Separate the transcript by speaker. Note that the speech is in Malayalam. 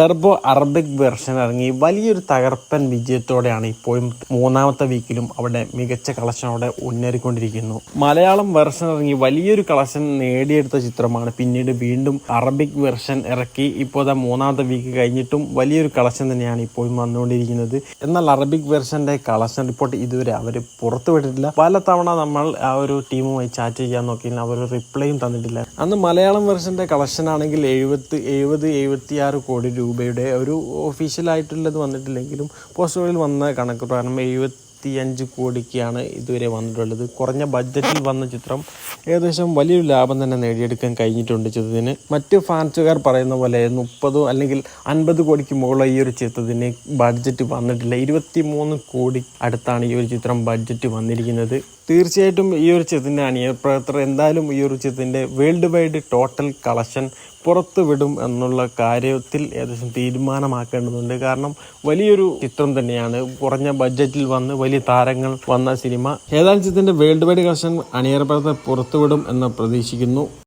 Speaker 1: ടെർബോ അറബിക് വെർഷൻ ഇറങ്ങി. വലിയൊരു തകർപ്പൻ വിജയത്തോടെയാണ് ഇപ്പോഴും മൂന്നാമത്തെ വീക്കിലും അവിടെ മികച്ച കളക്ഷനോടെ ഉന്നേറിക്കൊണ്ടിരിക്കുന്നു. മലയാളം വെർഷൻ ഇറങ്ങി. വലിയൊരു കളക്ഷൻ നേടിയെടുത്ത ചിത്രമാണ്. പിന്നീട് വീണ്ടും അറബിക് വെർഷൻ ഇറക്കി. ഇപ്പോൾ മൂന്നാമത്തെ വീക്ക് കഴിഞ്ഞിട്ടും വലിയൊരു കളക്ഷൻ തന്നെയാണ് ഇപ്പോഴും വന്നുകൊണ്ടിരിക്കുന്നത്. എന്നാൽ അറബിക് വെർഷന്റെ കളക്ഷൻ റിപ്പോർട്ട് ഇതുവരെ അവർ പുറത്തുവിട്ടിട്ടില്ല പല തവണ നമ്മൾ ആ ഒരു ടീമുമായി ചാറ്റ് ചെയ്യാൻ നോക്കി അവർ റിപ്ലൈയും തന്നിട്ടില്ല. അന്ന് മലയാളം വെർഷന്റെ കളക്ഷൻ ആണെങ്കിൽ എഴുപത്തി എഴുപത് എഴുപത്തിയാറ് കോടി രൂപയുടെ ഒരു ഒഫീഷ്യൽ ആയിട്ടുള്ളത് വന്നിട്ടില്ലെങ്കിലും പോസ്റ്ററുകളിൽ വന്ന കണക്ക് പ്രകാരം എഴുപത്തിയഞ്ച് കോടിക്കാണ് ഇതുവരെ വന്നിട്ടുള്ളത്. കുറഞ്ഞ ബഡ്ജറ്റിൽ വന്ന ചിത്രം ഏകദേശം വലിയൊരു ലാഭം തന്നെ നേടിയെടുക്കാൻ കഴിഞ്ഞിട്ടുണ്ട് ചിത്രത്തിന്. മറ്റ് ഫാൻസുകാർ പറയുന്ന പോലെ മുപ്പതോ അല്ലെങ്കിൽ അൻപത് കോടിക്ക് മുകളിൽ ഈ ഒരു ചിത്രത്തിന് ബഡ്ജറ്റ് വന്നിട്ടില്ല. ഇരുപത്തി മൂന്ന് കോടി അടുത്താണ് ഈ ഒരു ചിത്രം ബഡ്ജറ്റ് വന്നിരിക്കുന്നത്. തീർച്ചയായിട്ടും ഈ ഒരു ചിത്രത്തിന്റെ അണിയപ്രവർത്തകർ എന്തായാലും ഈ ഒരു ചിത്രത്തിന്റെ വേൾഡ് വൈഡ് ടോട്ടൽ കളക്ഷൻ പുറത്തു വിടും എന്നുള്ള കാര്യത്തിൽ ഏകദേശം തീരുമാനമാക്കേണ്ടതുണ്ട്. കാരണം വലിയൊരു ചിത്രം തന്നെയാണ്. കുറഞ്ഞ ബഡ്ജറ്റിൽ വന്ന് വലിയ താരങ്ങൾ വന്ന സിനിമ. ഏതാനും ചിത്രത്തിന്റെ വേൾഡ് വൈഡ് കളക്ഷൻ അണിയറപ്പുറത്ത് പുറത്തുവിടും എന്ന് പ്രതീക്ഷിക്കുന്നു.